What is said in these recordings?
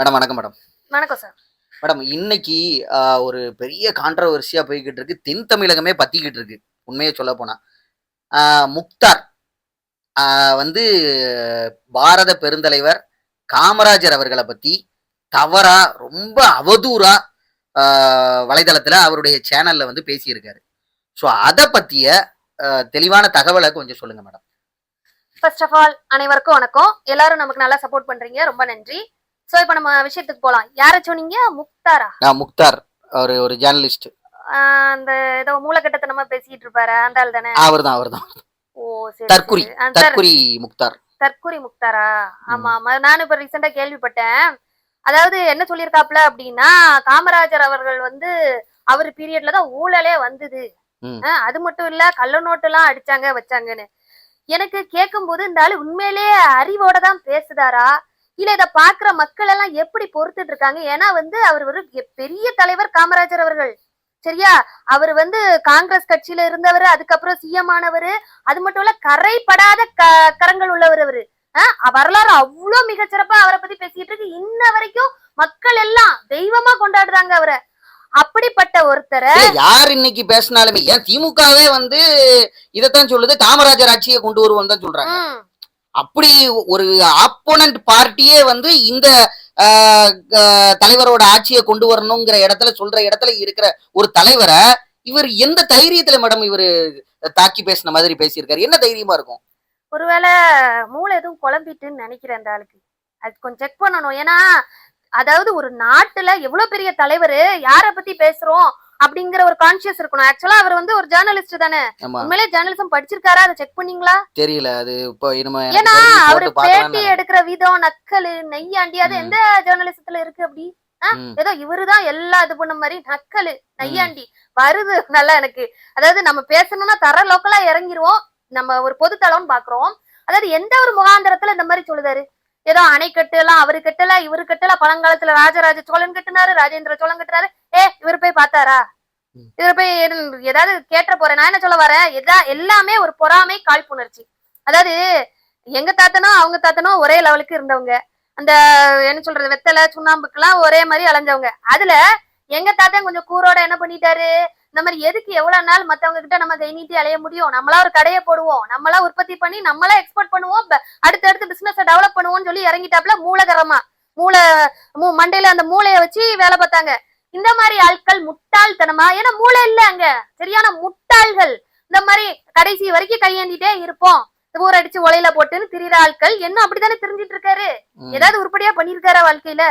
Madam வணக்கம் madam. வணக்கம் sir madam இன்னைக்கு ஒரு பெரிய கான்ட்ரவர்சியா போய்கிட்டு இருக்கு. தென் தமிழகமே பத்திக்கிட்டு இருக்கு. உண்மையை சொல்ல போனா. முக்தார் வந்து பாரத பெருந்தலைவர் காமராஜர் அவர்களை பத்தி தவறா ரொம்ப அவதூறா வலைதளத்துல அவருடைய சேனல்ல வந்து பேசியிருக்காரு. ஸோ அதை பத்திய தெளிவான தகவலை கொஞ்சம் சொல்லுங்க மேடம். ஃபர்ஸ்ட் ஆஃப் ஆல் அனைவருக்கும் வணக்கம். எல்லாரும் நமக்கு நல்லா சப்போர்ட் பண்றீங்க. ரொம்ப நன்றி. சோ இப்போ நம்ம விஷயத்துக்கு போலாம். யார சொன்னீங்க? முக்தாரா? நான் முக்தார் ஒரு ஒரு ஜேர்னலிஸ்ட் அந்த ஏதோ மூலக்கட்டத்தனமா பேசிட்டு இருப்பாரு அந்த ஆள் தானே? அவர் தான் அவர் தான் ஓ சரி தற்குறி சரி. ஆ, தர்- தற்குறி முக்தார். தற்குறி முக்தாரா? ஆமா ஆமா. நானும் இப்ப ரீசெண்டா கேள்விப்பட்டேன். அதாவது என்ன சொல்லியிருக்காப்ல அப்படின்னா காமராஜர் அவர்கள் வந்து அவர் பீரியட்ல தான் ஊழலே வந்தது. ம். அது மட்டும் இல்ல கள்ள நோட்டு எல்லாம் அடிச்சாங்க வச்சாங்கன்னு. எனக்கு கேட்கும்போது இந்த ஆளு உண்மையிலேயே அறிவோட தான் பேசுதாரா? இல்ல இத பாக்குற மக்கள் எல்லாம் எப்படி பொறுத்துட்டு இருக்காங்க ஏன்னா வந்து அவர் ஒரு பெரிய தலைவர் காமராஜர் அவர்கள். சரியா? அவர் வந்து காங்கிரஸ் கட்சியில இருந்தவர் அதுக்கப்புறம் சிஎம் ஆனவர் அது மட்டும் இல்ல கரைப்படாத கரங்கள் உள்ளவர் அவரு. வரலாறு அவ்வளவு மிகச்சிறப்பா அவரை பத்தி பேசிட்டு இருக்கு இன்ன வரைக்கும் மக்கள் எல்லாம் தெய்வமா கொண்டாடுறாங்க அவரை. அப்படிப்பட்ட ஒருத்தரை யார் இன்னைக்கு பேசினாலுமே ஏன் திமுகவே வந்து இதைத்தான் சொல்லுது காமராஜர் ஆட்சியை கொண்டு வருவோம் தான் சொல்றாங்க. அப்படி ஒரு ஆப்போனன்ட் பார்ட்டியே வந்து இந்த தலைவரோட ஆட்சியை கொண்டு வரணுங்கிற இடத்துல சொல்ற இடத்துல இருக்கிற ஒரு தலைவரை இவர் எந்த தைரியத்துல மேடம் இவரு தாக்கி பேசின மாதிரி பேசியிருக்காரு? என்ன தைரியமா இருக்கும்? ஒருவேளை மூளை எதுவும் குழம்பிட்டுன்னு நினைக்கிறேன் அந்த ஆளுக்கு. அது கொஞ்சம் செக் பண்ணணும். ஏன்னா அதாவது ஒரு நாட்டுல எவ்வளவு பெரிய தலைவர் யார பத்தி பேசுறோம்? அப்படிங்கிற ஒரு கான்சியஸ் இருக்கணும். ஆக்சுவலா அவர் வந்து ஒரு ஜேர்னலிஸ்ட் தானே. உண்மையிலே ஜேர்னலிசம் படிச்சிருக்காரா? அதை செக் பண்ணீங்களா? தெரியல. அது இப்போ ஏன்னா அவரு போட்டு எடுக்கிற விதம் நக்கலு நெய்யாண்டி அது. எந்த ஜேர்னலிசத்துல இருக்கு அப்படி? ஏதோ இவருதான் எல்லாம் இது பண்ண மாதிரி நக்கலு நையாண்டி வருது. நல்லா எனக்கு. அதாவது நம்ம பேசணும்னா தர லோக்கலா இறங்கிருவோம். நம்ம ஒரு பொதுத்தளம்னு பாக்குறோம் அதாவது எந்த ஒரு முகாந்திரத்துல இந்த மாதிரி சொல்லுதாரு? ஏதோ அணை கட்டலாம் அவரு கட்டல இவரு கட்டல பழங்காலத்துல ராஜராஜ சோழன் கட்டினாரு ராஜேந்திர சோழன் கட்டினாரு. ஏ இவர் போய் பார்த்தாரா. இவர் போய் ஏதாவது கேட்ட போறேன். நான் என்ன சொல்ல வரேன்? எதா எல்லாமே ஒரு பொறாமை காழ்ப்புணர்ச்சி அதாவது எங்க தாத்தனோ அவங்க தாத்தனோ ஒரே லெவலுக்கு இருந்தவங்க. அந்த என்ன சொல்றது வெத்தலை சுண்ணாம்புக்கெல்லாம் ஒரே மாதிரி அலைஞ்சவங்க. அதுல எங்க தாத்தா கொஞ்சம் கூரோட என்ன பண்ணிட்டாரு? இந்த மாதிரி எதுக்கு எவ்வளவு நாள் மத்தவங்க கிட்ட நம்ம கை நீட்டி அலைய முடியும்? நம்மளா ஒரு கடையை போடுவோம். நம்மளா உற்பத்தி பண்ணி நம்மளா எக்ஸ்போர்ட் பண்ணுவோம். அடுத்தடுத்து பிசினஸ் டெவலப் பண்ணுவோம்னு சொல்லி இறங்கிட்டாப்ல மூலகரமா மூளை மண்டையில அந்த மூளைய வச்சு வேலை பார்த்தாங்க. இந்த மாதிரி ஆட்கள் முட்டாள்தனமா? ஏன்னா மூளை இல்ல அங்க. சரியான முட்டாள்கள். இந்த மாதிரி கடைசி வரைக்கும் கையேந்திட்டே இருப்போம். ஊர் அடிச்சு உலையில போட்டுன்னு திரியிற ஆட்கள். என்ன அப்படித்தானே தெரிஞ்சிட்டு இருக்காரு? ஏதாவது உருப்படியா பண்ணிருக்காரா வாழ்க்கையில?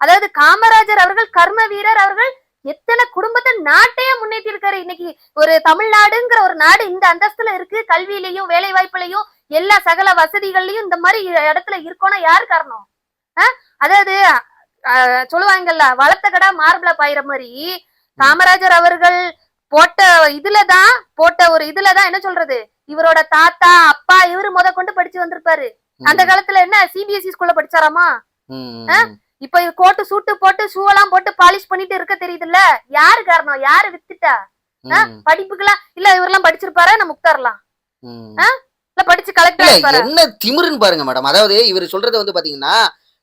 அதாவது காமராஜர் அவர்கள் கர்ம வீரர் அவர்கள் எத்தனை குடும்பத்தை நாட்டையே முன்னேற்றி இருக்காரு இன்னைக்கு ஒரு தமிழ்நாடுங்கிற ஒரு நாடு இந்த அந்தஸ்துல இருக்கு. கல்வியிலையும் வேலை வாய்ப்புலையும் எல்லா சகல வசதிகள்லயும் இந்த மாதிரி இடத்துல இருக்கோம்னா யாரு காரணம்? ஆஹ்? அதாவது சொல்லுவாங்கல்ல வளர்த்த கடா மார்பிள பாயிற மாதிரி காமராஜர் அவர்கள் போட்ட இதுலதான் போட்ட ஒரு இதுலதான் என்ன சொல்றது? இவரோட தாத்தா அப்பா இவரு முத கொண்டு படிச்சு வந்திருப்பாரு. அந்த காலத்துல என்ன சிபிஎஸ்இ ஸ்கூல்ல படிச்சாராமா? ம், ஆ? ம், இப்ப இது கோட்டு சூட்டு போட்டு ஷூ எல்லாம் போட்டு பாலிஷ் பண்ணிட்டு இருக்க தெரியுதுல்ல? யாரு காரணம்? யாரு வித்துட்டா? படிப்புக்கெல்லாம் இல்ல இவரெல்லாம் படிச்சிருப்பாரா? நம்ம முக்தாரலாம். இல்ல படிச்சு கலெக்டர் என்ன திமிருன்னு பாருங்க மேடம் அதாவது இவர் சொல்றது வந்து பாத்தீங்கன்னா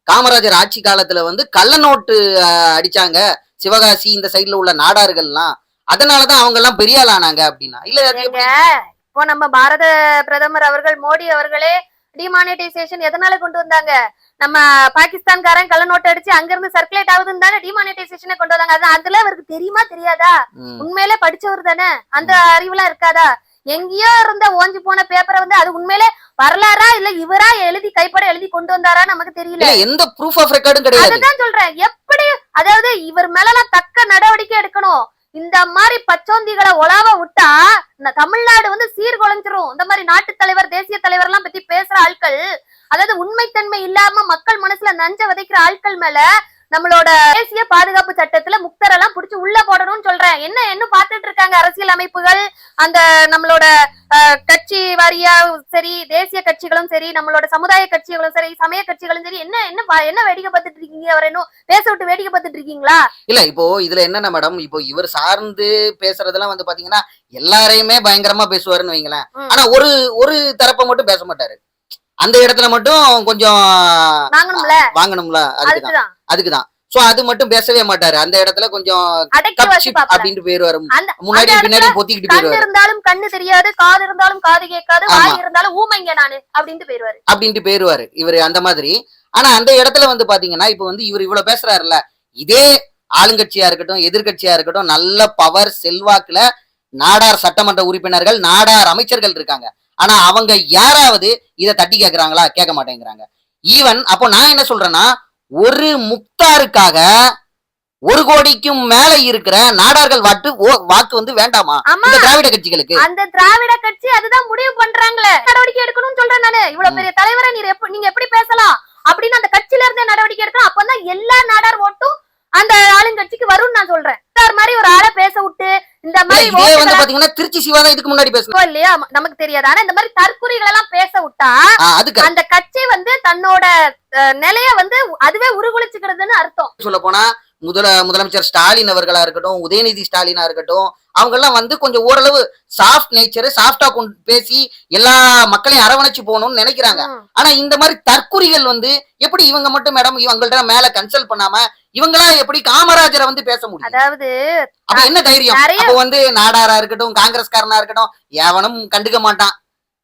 காமராஜர் ஆட்சி காலத்துல வந்து கள்ள நோட்டு அடிச்சாங்க. சிவகாசி இந்த சைடுல உள்ள நாடார்கள்லாம். அதனாலதான் அவங்க எல்லாம் பெரிய ஆள் ஆனாங்க அப்படின்னா. இல்ல? இப்போ நம்ம பாரத பிரதமர் அவர்கள் மோடி அவர்களே டிமானிட்டைசேஷன் எதனால கொண்டு வந்தாங்க? நம்ம பாகிஸ்தான்காரன் கள்ள நோட்டு அடிச்சு அங்க இருந்து சர்க்குலேட் ஆகுதுன்னு தானே டிமானிட்டைசேஷனை கொண்டு வந்தாங்க. அது அதுல அவருக்கு தெரியுமா தெரியாதா? உண்மையிலே படிச்சவர் தானே? அந்த அறிவுலாம் இருக்காதா? எங்கேயோ இருந்த ஓஞ்சு போன பேப்பரை வந்து அது உண்மையிலே வரலாறா இல்ல இவரா எழுதி கைப்பட எழுதி கொண்டு வந்தாரா நமக்கு தெரியல. எந்த ப்ரூஃப் ஆஃப் ரெக்கார்டும் கிடையாது. அதுதான் சொல்றேன். எப்படி அதாவது இவர் மேலலாம் தக்க நடவடிக்கை எடுக்கணும். இந்த மாதிரி பச்சோந்திகளை உலாவ விட்டா தமிழ்நாடு வந்து சீர்குலைஞ்சிரும். இந்த மாதிரி நாட்டு தலைவர் தேசிய தலைவர் எல்லாம் பத்தி பேசுற ஆட்கள் அதாவது உண்மைத்தன்மை இல்லாம மக்கள் மனசுல நஞ்ச விதைக்கிற ஆட்கள் மேல நம்மளோட தேசிய பாதுகாப்பு சட்டத்துல முக்தரெல்லாம் புடிச்சு உள்ள போடணும்னு சொல்றேன். என்ன என்ன பாத்துட்டு இருக்காங்க அரசியல் அமைப்புகள்? அந்த நம்மளோட கட்சி வாரியா சரி தேசிய கட்சிகளும் சரி நம்மளோட சமுதாய கட்சிகளும் சரி சமய கட்சிகளும் சரி என்ன என்ன என்ன வேடிக்கை பார்த்துட்டு இருக்கீங்க? அவர் இன்னும் பேச விட்டு வேடிக்கை பார்த்துட்டு இருக்கீங்களா? இல்ல இப்போ இதுல என்னன்னா மேடம்? இப்போ இவர் சார்ந்து பேசுறதெல்லாம் வந்து பாத்தீங்கன்னா எல்லாரையுமே பயங்கரமா பேசுவாருன்னு வைங்களேன். ஆனா ஒரு ஒரு தரப்பை மட்டும் பேச மாட்டாரு. அந்த இடத்துல மட்டும் கொஞ்சம் வாங்கணும்ல? வாங்கணும்ல அதுக்குதான். அதுக்குதான். சோ அது மட்டும் பேசவே மாட்டாரு. அந்த இடத்துல கொஞ்சம் அப்படின்ட்டு போயிருவாரு முன்னாடி பின்னாடி பொத்திக்கிட்டு போயிருவாரு இருந்தாலும் கண்ணு தெரியாது காது இருந்தாலும் காது கேட்காது. வாய் இருந்தாலும் ஊமைங்க நானு அப்படின்ட்டு போயிருவாரு. அப்படின்ட்டு போயிருவாரு. இவரு அந்த மாதிரி. ஆனா அந்த இடத்துல வந்து பாத்தீங்கன்னா இப்ப வந்து இவர் இவ்வளவு பேசுறாருல்ல இதே ஆளுங்கட்சியா இருக்கட்டும் எதிர்க்கட்சியா இருக்கட்டும் நல்ல பவர் செல்வாக்குல நாடார் சட்டமன்ற உறுப்பினர்கள் நாடார் அமைச்சர்கள் இருக்காங்க. ஆனா அவங்க யாராவது இதை தட்டி கேக்குறாங்களா? கேட்க மாட்டேங்கிறாங்க. ஈவன் அப்போ நான் என்ன சொல்றேன்னா ஒரு முக்தாருக்காக ஒரு கோடிக்கும் மேல இருக்கிற நாடார்கள் வாட்டு வாக்கு வந்து வேண்டாமா? இந்த திராவிட கட்சிகளுக்கு. அந்த திராவிட கட்சி அதுதான் முடிவு பண்றாங்களே. நடவடிக்கை எடுக்கணும்னு சொல்றேன் நானு. இவ்வளவு. பெரிய தலைவரை நீங்க எப்படி பேசலாம்? அப்படின்னு அந்த கட்சியில இருந்தே நடவடிக்கை எடுக்கணும் அப்பதான் எல்லா நாடார் ஓட்டும் அந்த ஆளுங்கட்சிக்கு வரும்னு நான் சொல்றேன். சார் மாதிரி ஒரு ஆளை பேச விட்டு இந்த மாதிரி இதே வந்து பாத்தீங்கன்னா திருச்சி சிவா தான் இதுக்கு முன்னாடி பேசணும் இல்லையா? நமக்கு தெரியாது. ஆனா இந்த மாதிரி தற்குறிகள் எல்லாம் பேச விட்டா அந்த கட்சி வந்து தன்னோட நிலைய வந்து அதுவே உருகுலைச்சுக்கிறதுன்னு அர்த்தம். சொல்ல போனா முதல முதலமைச்சர் ஸ்டாலின் அவர்களா இருக்கட்டும் உதயநிதி ஸ்டாலினா இருக்கட்டும் அவங்க எல்லாம் வந்து கொஞ்சம் ஓரளவு சாஃப்ட் நேச்சர் சாஃப்டா கொண்டு பேசி எல்லா மக்களையும் அரவணைச்சு போகணும்னு நினைக்கிறாங்க. ஆனா இந்த மாதிரி தற்குறிகள் வந்து எப்படி இவங்க மட்டும் மேடம் இவங்கள்ட்ட மேல கன்சல்ட் பண்ணாம இவங்களா எப்படி காமராஜரை வந்து பேச முடியும்? அதாவது அப்ப என்ன தைரியம்? அப்ப வந்து நாடாரா இருக்கட்டும் காங்கிரஸ்காரனா இருக்கட்டும் எவனும் கண்டுக்க மாட்டான்.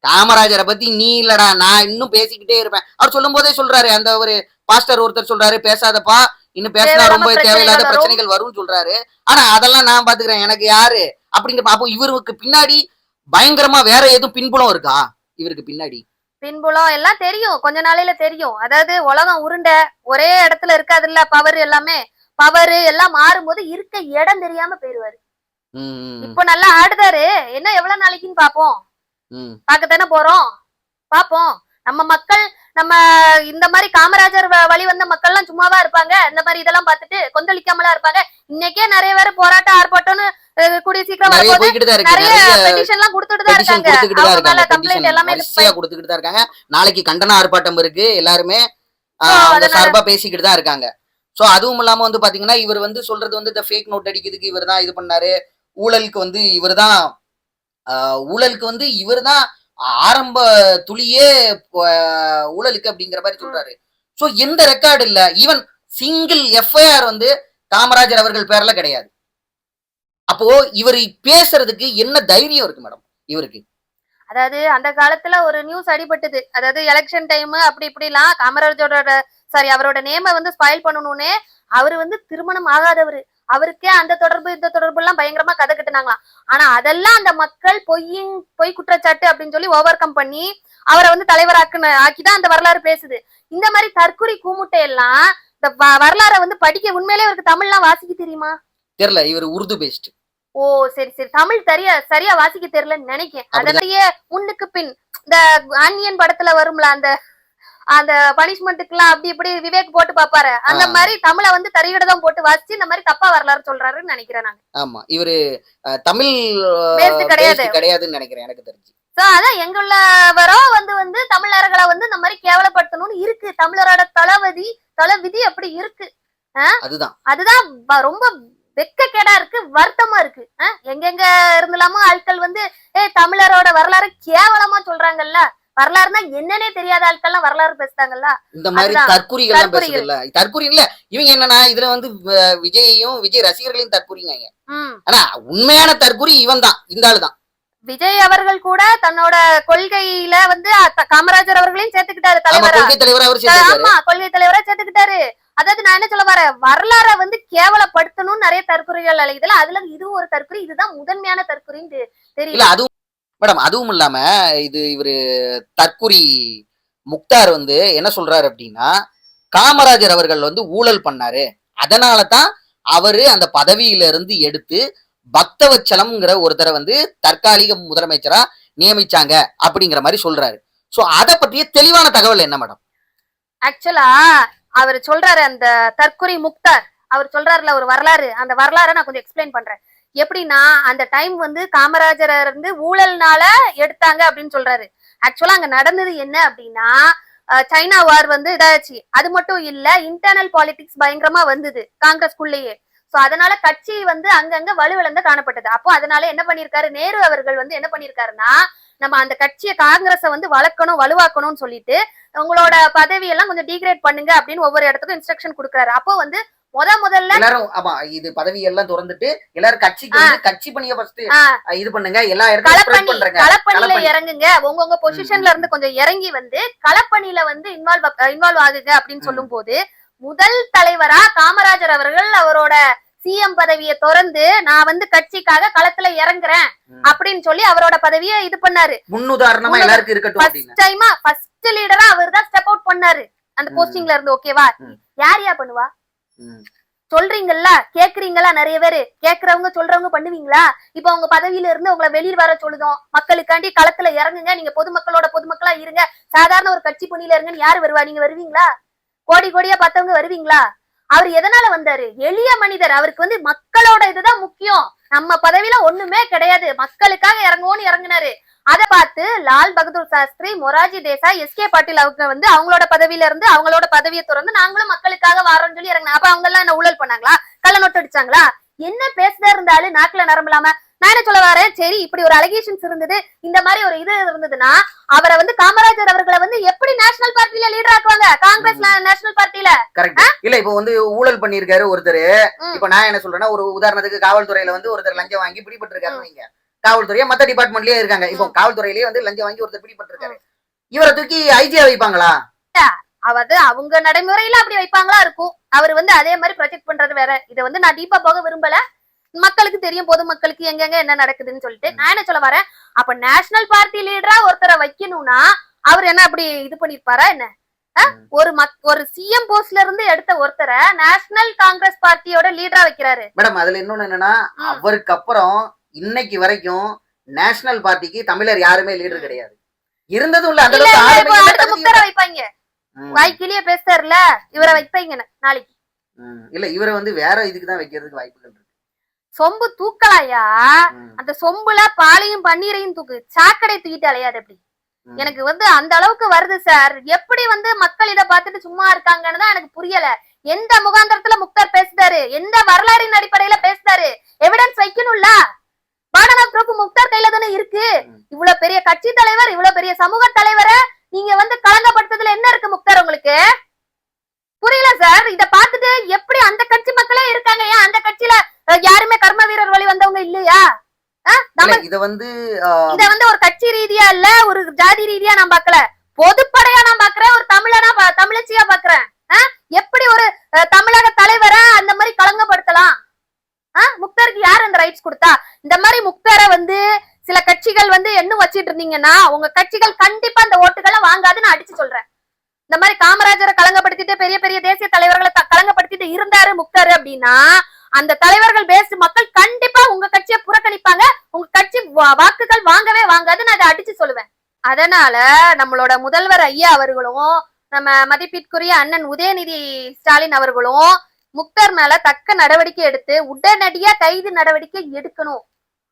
காமராஜரை பத்தி நீ இல்லடா நான் இன்னும் பேசிக்கிட்டே இருப்பேன். அவர் சொல்லும் போதே சொல்றாரு அந்த ஒரு பாஸ்டர் ஒருத்தர் சொல்றாரு பேசாதப்பா இன்னும் பேசினா ரொம்ப தேவையில்லாத பிரச்சனைகள் வரும். பிரச்சனைகள் வரும்னு சொல்றாரு. ஆனா அதெல்லாம் நான் பாத்துக்கிறேன். எனக்கு யாரு? அப்படிங்கிற அப்போ இவருக்கு பின்னாடி பயங்கரமா வேற எதுவும் பின்புலம் இருக்கா? இவருக்கு பின்னாடி. பின்புலம் எல்லாம் தெரியும். கொஞ்ச நாளையில தெரியும். அதாவது உலகம் உருண்டை ஒரே இடத்துல இருக்காதுல்ல பவர் எல்லாமே? பவர் எல்லாம் மாறும்போது இருக்க இடம் தெரியாம போயிருவாரு. இப்போ நல்லா ஆடுதாரு. என்ன எவ்வளவு நாளைக்குன்னு பாப்போம். ம். பார்க்கத்தானே போறோம். பாப்போம். நம்ம மக்கள் நம்ம இந்த மாதிரி காமராஜர் வழி வந்த மக்கள்லாம் சும்மாவா இருப்பாங்க. இந்த மாதிரி இதெல்லாம் பார்த்துட்டு கொந்தளிக்காமலா இருப்பாங்க. இன்னைக்கே நிறைய பேர் போராட்டம் ஆர்ப்பாட்டம்னு கூடிய சீக்கிரம் நிறைய பெட்டிஷன் எல்லாம் கொடுத்துட்டு தான் இருக்காங்க. அவங்க மேல கம்ப்ளைண்ட் எல்லாமே கொடுத்துக்கிட்டு தான் இருக்காங்க. நாளைக்கு கண்டன ஆர்ப்பாட்டம் இருக்கு. எல்லாருமே சார்பா பேசிக்கிட்டு தான் இருக்காங்க. சோ அதுவும் இல்லாம வந்து பாத்தீங்கன்னா இவர் வந்து சொல்றது வந்து இந்த ஃபேக் நோட் அடிக்கிறதுக்கு இவர் தான் இது பண்ணாரு. ஊழலுக்கு வந்து இவர் தான் ஊழலுக்கு வந்து இவர் தான் ஆரம்ப துளியே ஊழலுக்கு அப்படிங்கிற மாதிரி சொல்றாரு. சோ எந்த ரெக்கார்டு இல்ல. ஈவன் சிங்கிள் எஃப்ஐஆர் வந்து காமராஜர் அவர்கள் பேர்ல கிடையாது. அப்போ இவர் பேசுறதுக்கு என்ன தைரியம் இருக்கு மேடம்? இவருக்கு. அதாவது அந்த காலத்துல ஒரு நியூஸ் அடிபட்டது. அதாவது எலெக்ஷன் டைம் அப்படி இப்படிலாம் காமராஜரோட சாரி அவரோட நேம வந்து ஸ்பாயில் பண்ணணும்னே அவர் வந்து திருமணம் ஆகாதவர். அவருக்கே அந்த தொடர்பு இந்த தொடர்பு எல்லாம் பயங்கரமா கதை கட்டுனாங்களாம். ஆனா அதெல்லாம் அந்த மக்கள் பொய்யின் பொய் குற்றச்சாட்டு அப்படின்னு சொல்லி ஓவர் கம் பண்ணி அவரை வந்து தலைவராக்குன ஆக்கிதான் அந்த வரலாறு பேசுது. இந்த மாதிரி தற்குறி கூமுட்டை எல்லாம் இந்த வரலாறை வந்து படிக்க உண்மையிலேயே அவருக்கு தமிழ்லாம் வாசிக்க தெரியுமா? தெரியல இவர் உருது பேஸ்ட் ஓ சரி சரி. தமிழ் சரியா சரியா வாசிக்க தெரியலன்னு நினைக்கிறேன். அதனாலயே முன்னுக்கு பின் இந்த ஆனியன் படத்துல வரும்ல அந்த அந்த பனிஷ்மெண்ட்டுக்குலாம் அப்படி இப்படி விவேக் போட்டு பாப்பாரு அந்த. மாதிரி தமிழை வந்து தறிகடதான் போட்டு வாசிச்சு இந்த மாதிரி தப்பா வரலாறு சொல்றாருன்னு நினைக்கிறேன் நான். ஆமா இவரு தமிழ் கிடையாது. கிடையாதுன்னு நினைக்கிறேன் எனக்கு தெரிஞ்சு. சோ அதான் எங்குள்ளவரோ வந்து வந்து தமிழர்களை வந்து இந்த மாதிரி கேவலப்படுத்தணும்னு இருக்கு. தமிழரோட தளபதி தளவிதி அப்படி இருக்கு. அதுதான். அதுதான் ரொம்ப வெக்கக்கேடா இருக்கு வருத்தமா இருக்கு. எங்கெங்க இருந்தலாமோ ஆட்கள் வந்து ஏய் தமிழரோட வரலாறு கேவலமா சொல்றாங்கல்ல. வரலாறுனா என்னன்னே தெரியாத ஆட்கள்லாம் வரலாறு பேசுறாங்கல்ல? இந்த மாதிரி. தற்குறிகள். இல்ல தற்குறி இல்ல இவங்க என்னன்னா இதுல வந்து விஜயையும் விஜய் ரசிகர்களையும் தற்குறிங்க ஆனா உண்மையான தற்குறி இவன் தான் இந்த ஆளு தான். விஜய் அவர்கள் கூட தன்னோட கொள்கையில வந்து காமராஜர் அவர்களையும் சேர்த்துக்கிட்டாரு தலைவரா. ஆமா கொள்கை தலைவரா சேர்த்துக்கிட்டாரு. அதாவது நான் என்ன சொல்ல வரேன்? வரலாற வந்து கேவலப்படுத்தணும்னு நிறைய தற்கொலைகள் அழைக்குதுல அதுல இதுவும் ஒரு தற்கொலை இதுதான் முதன்மையான தற்கொலைன்னு தெ- இல்ல தெரியல அதுவும் மேடம் அதுவும் இல்லாம இது இவரு தற்குறி முக்தார் வந்து என்ன சொல்றாரு அப்படின்னா காமராஜர் அவர்கள் வந்து ஊழல் பண்ணாரு. அதனால தான் அவரு அந்த பதவியில இருந்து எடுத்து பக்தவச்சலம்ங்கிற ஒருத்தரை வந்து தற்காலிக முதலமைச்சரா நியமிச்சாங்க அப்படிங்கிற மாதிரி சொல்றாரு. சோ அத பத்திய தெளிவான தகவல் என்ன மேடம்? ஆக்சுவலா அவர் சொல்றாரு அந்த தற்குறி முக்தார். அவர் சொல்றாருல ஒரு வரலாறு. அந்த வரலாறை நான் கொஞ்சம் எக்ஸ்பிளைன் பண்றேன். எப்படின்னா அந்த டைம் வந்து காமராஜர் இருந்து ஊழல்னால எடுத்தாங்க அப்படின்னு சொல்றாரு. ஆக்சுவலா அங்க நடந்தது என்ன அப்படின்னா சைனா வார் வந்து இதாச்சு. அது மட்டும் இல்ல இன்டர்னல் பாலிடிக்ஸ் பயங்கரமா வந்தது காங்கிரஸ்குள்ளேயே. சோ அதனால கட்சி வந்து அங்கங்க வலுவிழந்து காணப்பட்டது. அப்போ அதனால என்ன பண்ணிருக்காரு? நேரு அவர்கள் வந்து என்ன பண்ணிருக்காருன்னா நம்ம அந்த கட்சியை காங்கிரஸை வந்து வளர்க்கணும் வலுவாக்கணும்னு சொல்லிட்டு உங்களோட பதவியெல்லாம் கொஞ்சம் டீக்ரேட் பண்ணுங்க அப்படின்னு ஒவ்வொரு இடத்துக்கும் இன்ஸ்ட்ரக்ஷன் கொடுக்குறாரு. அப்போ வந்து முத முதல்ல எல்லாரும் ஆமா இது பதவி எல்லாம் திறந்துட்டு எல்லாரும் கட்சிக்கு வந்து கட்சி பணியை ஃபர்ஸ்ட். இது பண்ணுங்க எல்லா பண்றங்க களப்பணியில களப்பணி. இறங்குங்க உங்கவுங்க பொசிஷன்ல இருந்து கொஞ்சம் இறங்கி வந்து களப்பணியில வந்து இன்வால்வ் இன்வால்வ் ஆகுங்க அப்படின்னு. சொல்லும் போது முதல் தலைவரா காமராஜர் அவர்கள் அவரோட சிஎம் பதவியை திறந்து நான் வந்து கட்சிக்காக களத்துல இறங்குறேன். அப்படின்னு சொல்லி அவரோட பதவியை இது பண்ணாரு முன்னுதாரணமா முன்னுதா- எல்லாருக்கும் இருக்கட்டும் ஃபர்ஸ்ட் டைமா ஃபர்ஸ்ட் லீடரா அவர் தான் ஸ்டெப் அவுட் பண்ணாரு அந்த. போஸ்டிங்ல இருந்து ஓகேவா. யார் யா பண்ணுவா. சொல்றீங்கல்ல கேக்குறீங்களா நிறைய பேரு? கேக்குறவங்க சொல்றவங்க பண்ணுவீங்களா? இப்ப உங்க பதவியில இருந்து உங்களை வெளியில் வர சொல்லுதோம். மக்களுக்காண்டி களத்துல இறங்குங்க. நீங்க பொதுமக்களோட பொதுமக்களா இருங்க. சாதாரண ஒரு கட்சி பணியில இருங்கன்னு யாரு வருவா? நீங்க வருவீங்களா? கோடி கோடியா பார்த்தவங்க வருவீங்களா? அவர் எதனால வந்தாரு? எளிய மனிதர். அவருக்கு வந்து மக்களோட இதுதான் முக்கியம். நம்ம பதவியில ஒண்ணுமே கிடையாது. மக்களுக்காக இறங்குவோம்னு இறங்குனாரு. அத பார்த்து லால் பகதூர் சாஸ்திரி மொராஜி தேசாய் எஸ் கே பாட்டீல் அவங்க வந்து அவங்களோட பதவியில இருந்து அவங்களோட பதவியை திறந்து நாங்களும் மக்களுக்காக வாரோம்னு சொல்லி இறங்கினா அப்ப அவங்க எல்லாம் என்ன ஊழல் பண்ணாங்களா? கள்ள நோட்டு அடிச்சாங்களா? என்ன பேசுதா இருந்தாலும் நாக்குல நரம்பலாம நான் என்ன சொல்ல வரேன்? சரி இப்படி ஒரு அலிகேஷன்ஸ் இருந்தது இந்த மாதிரி ஒரு இது இருந்ததுன்னா அவரை வந்து காமராஜர் அவர்களை வந்து எப்படி நேஷனல் பார்ட்டில லீடர் ஆக்குவாங்க? காங்கிரஸ் நேஷனல் பார்ட்டில கரெக்ட் இல்ல இப்ப வந்து ஊழல் பண்ணிருக்காரு ஒருத்தர். இப்ப நான் என்ன சொல்றேன்னா ஒரு உதாரணத்துக்கு காவல்துறையில வந்து ஒருத்தர் லஞ்சம் வாங்கி பிடிபட்டிருக்காருன்னு வைங்க. காவல்துறையா மத்த டிபார்ட்மெண்ட்லயே இருக்காங்க. இப்போ காவல்துறையிலேயே வந்து லஞ்சம் வாங்கி ஒருத்தர் பிடிபட்டிருக்காரு. இவரை தூக்கி ஐஜியா வைப்பாங்களா? அவது அவங்க நடைமுறையில அப்படி வைப்பாங்களா இருக்கும். அவர் வந்து அதே மாதிரி ப்ரொஜெக்ட் பண்றது வேற. இதை வந்து நான் டீப்பா போக விரும்பல. மக்களுக்கு தெரியும் பொதுமக்களுக்கு எங்கெங்க என்ன நடக்குதுன்னு சொல்லிட்டு நான் என்ன சொல்ல வரேன்? அப்ப நேஷனல் பார்ட்டி லீடரா ஒருத்தரை வைக்கணும்னா அவர் என்ன அப்படி இது பண்ணிருப்பாரா என்ன? ஒரு மக் ஒரு சிஎம் போஸ்ட்ல இருந்து எடுத்த ஒருத்தரை நேஷனல் காங்கிரஸ் பார்ட்டியோட லீடரா வைக்கிறாரு. மேடம் அதுல இன்னொன்னு என்னன்னா. அவருக்கு அப்புறம் இன்னைக்கு வரைக்கும் நேஷனல் பார்ட்டிக்கு தமிழர் யாருமே லீடர் கிடையாது. இருந்ததும் இல்ல அந்த அடுத்த வைப்பாங்க. ம். வாய்க்கிலேயே பேசுறாருல இவரை வைப்பாங்க நாளைக்கு. இல்ல இவரை வந்து வேற இதுக்கு தான் வைக்கிறதுக்கு வாய்ப்புகள் இருக்கு. சொம்பு தூக்கலாயா. அந்த சொம்புல பாலையும் பன்னீரையும் தூக்கு சாக்கடை தூக்கிட்டு அலையாது அப்படி. ம். எனக்கு வந்து அந்த அளவுக்கு வருது சார். எப்படி வந்து மக்கள் இத பார்த்துட்டு சும்மா இருக்காங்கன்னு தான் எனக்கு புரியல. எந்த முகாந்திரத்துல முக்தார் பேசுறாரு? எந்த வரலாறின் அடிப்படையில பேசுறாரு? எவிடன்ஸ் வைக்கணும்ல. பாடனா ப்ரூஃப் முக்தார் கையில தானே இருக்கு. இவ்வளவு பெரிய கட்சி தலைவர் இவ்வளவு பெரிய சமூக தலைவரை நீங்க வந்து களங்கப்படுத்துறதுல என்ன இருக்கு முக்தார் உங்களுக்கு புரியல சார் இத பார்த்துட்டு எப்படி அந்த கட்சி மக்களே இருக்காங்க ஏன் அந்த கட்சியில யாருமே கர்ம வீரர் வழி வந்தவங்க இல்லையா இத வந்து இத வந்து ஒரு கட்சி ரீதியா இல்ல ஒரு ஜாதி ரீதியா நான் பாக்கல பொதுப்படையா நான் பாக்குறேன் ஒரு தமிழனா தமிழச்சியா பாக்குறேன்? எப்படி ஒரு தமிழக தலைவரை அந்த மாதிரி ஆ? முக்தாருக்கு யார் அந்த ரைட்ஸ் கொடுத்தா? இந்த மாதிரி முக்தாரை வந்து சில கட்சிகள் வந்து என்ன வச்சிட்டு இருந்தீங்கன்னா உங்க கட்சிகள் கண்டிப்பா அந்த ஓட்டுகளை வாங்காது நான் அடிச்சு சொல்றேன். இந்த மாதிரி காமராஜரை களங்கப்படுத்திட்டு பெரிய பெரிய தேசிய தலைவர்களை கலங்கப்படுத்திட்டு களங்கப்படுத்திட்டு இருந்தாரு முக்தாரு அப்படின்னா அந்த தலைவர்கள் பேசு மக்கள் கண்டிப்பா உங்க கட்சியை புறக்கணிப்பாங்க. உங்க கட்சி வாக்குகள் வாங்கவே வாங்காது நான் அதை அடிச்சு சொல்லுவேன். அதனால நம்மளோட முதல்வர் ஐயா அவர்களும் நம்ம மதிப்பிற்குரிய அண்ணன் உதயநிதி ஸ்டாலின் அவர்களும் முக்தர் மேல தக்க நடவடிக்கை எடுத்து உடனடியா கைது நடவடிக்கை எடுக்கணும்.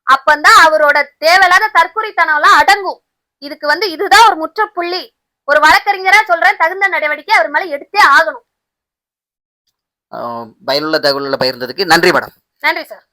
அப்பந்தான் அவரோட தேவையில்லாத தற்குறித்தனம் எல்லாம் அடங்கும். இதுக்கு வந்து இதுதான் ஒரு முற்றுப்புள்ளி. ஒரு வழக்கறிஞரா சொல்றேன் தகுந்த நடவடிக்கை அவர் மேல எடுத்தே ஆகணும். பயனுள்ள தகவல்களை பகிர்ந்ததுக்கு நன்றி மேடம். நன்றி சார்.